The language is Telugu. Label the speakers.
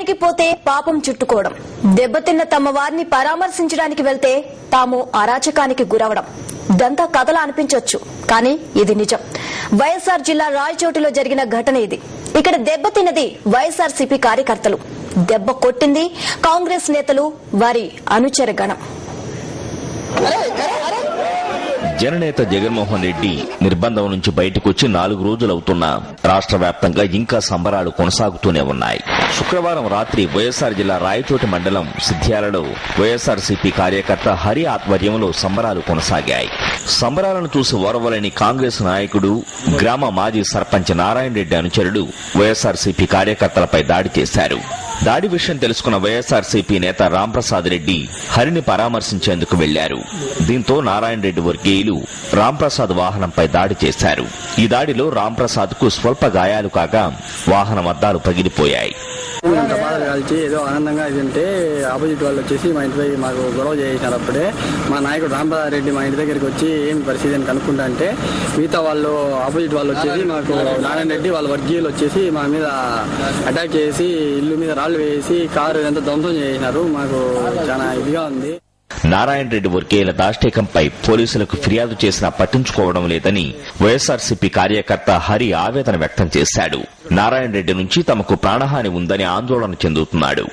Speaker 1: పుణ్యానికి పోతే పాపం చుట్టుకోవడం. దెబ్బతిన్న తమ వారిని పరామర్శించడానికి వెళ్తే తాము అరాచకానికి గురవడం. ఇదంతా కథలా అనిపించవచ్చు కానీ ఇది నిజం. వైఎస్ఆర్ జిల్లా రాయచోటిలో జరిగిన ఘటన ఇది. ఇక్కడ దెబ్బతిన్నది వైఎస్ఆర్ సిపి కార్యకర్తలు. దెబ్బ కొట్టింది కాంగ్రెస్ నేతలు వారి అనుచర
Speaker 2: జననేత జగన్మోహన్ రెడ్డి నిర్బంధం నుంచి బయటకొచ్చి నాలుగు రోజులవుతున్నా. రాష్ట్ర వ్యాప్తంగా ఇంకా సంబరాలు కొనసాగుతూనే ఉన్నాయి. శుక్రవారం రాత్రి వైఎస్ఆర్ జిల్లా రాయచోటి మండలం సిద్ధ్యాలలో వైఎస్సార్సీపీ కార్యకర్త హరి ఆధ్వర్యంలో సంబరాలు కొనసాగాయి. సంబరాలను చూసి ఓరవలేని కాంగ్రెస్ నాయకుడు గ్రామ మాజీ సర్పంచ్ నారాయణ రెడ్డి అనుచరుడు వైఎస్సార్సీపీ కార్యకర్తలపై దాడి చేశారు. దాడి విషయం తెలుసుకున్న వైఎస్ఆర్సీపీ నేత రాంప్రసాద్ రెడ్డి హరిని పరామర్శించేందుకు వెళ్ళారు దీంతో నారాయణ రెడ్డి వర్గీయులు రాంప్రసాద్ వాహనంపై దాడి చేశారు. ఈ దాడిలో రాంప్రసాద్కు స్వల్ప గాయాలు కాగా వాహనం అద్దాలు పగిలిపోయాయి.
Speaker 3: ఇంత బాధలు కలిసి ఏదో ఆనందంగా ఇది ఉంటే ఆపోజిట్ వాళ్ళు వచ్చేసి మా ఇంటిపై మాకు గొడవ చేసినారు అప్పుడే. మా నాయకుడు రాంప్రసాద్ రెడ్డి మా ఇంటి దగ్గరికి వచ్చి ఏం పరిస్థితి అని కనుక్కుంటా అంటే మిగతా వాళ్ళు ఆపోజిట్ వాళ్ళు వచ్చేసి మాకు నారాయణ రెడ్డి వాళ్ళ వర్గీయులు వచ్చేసి మా మీద అటాక్ చేసి ఇల్లు మీద రాళ్ళు వేసి కారు ఎంత ధ్వంసం చేసినారు. మాకు చాలా ఇదిగా ఉంది.
Speaker 2: నారాయణ రెడ్డి వర్గీయుల దాష్టీకంపై పోలీసులకు ఫిర్యాదు చేసినా పట్టించుకోవడం లేదని వైఎస్ఆర్సీపీ కార్యకర్త హరి ఆవేదన వ్యక్తం చేశాడు. నారాయణ రెడ్డి నుంచి తమకు ప్రాణహాని ఉందని ఆందోళన చెందుతున్నాడు.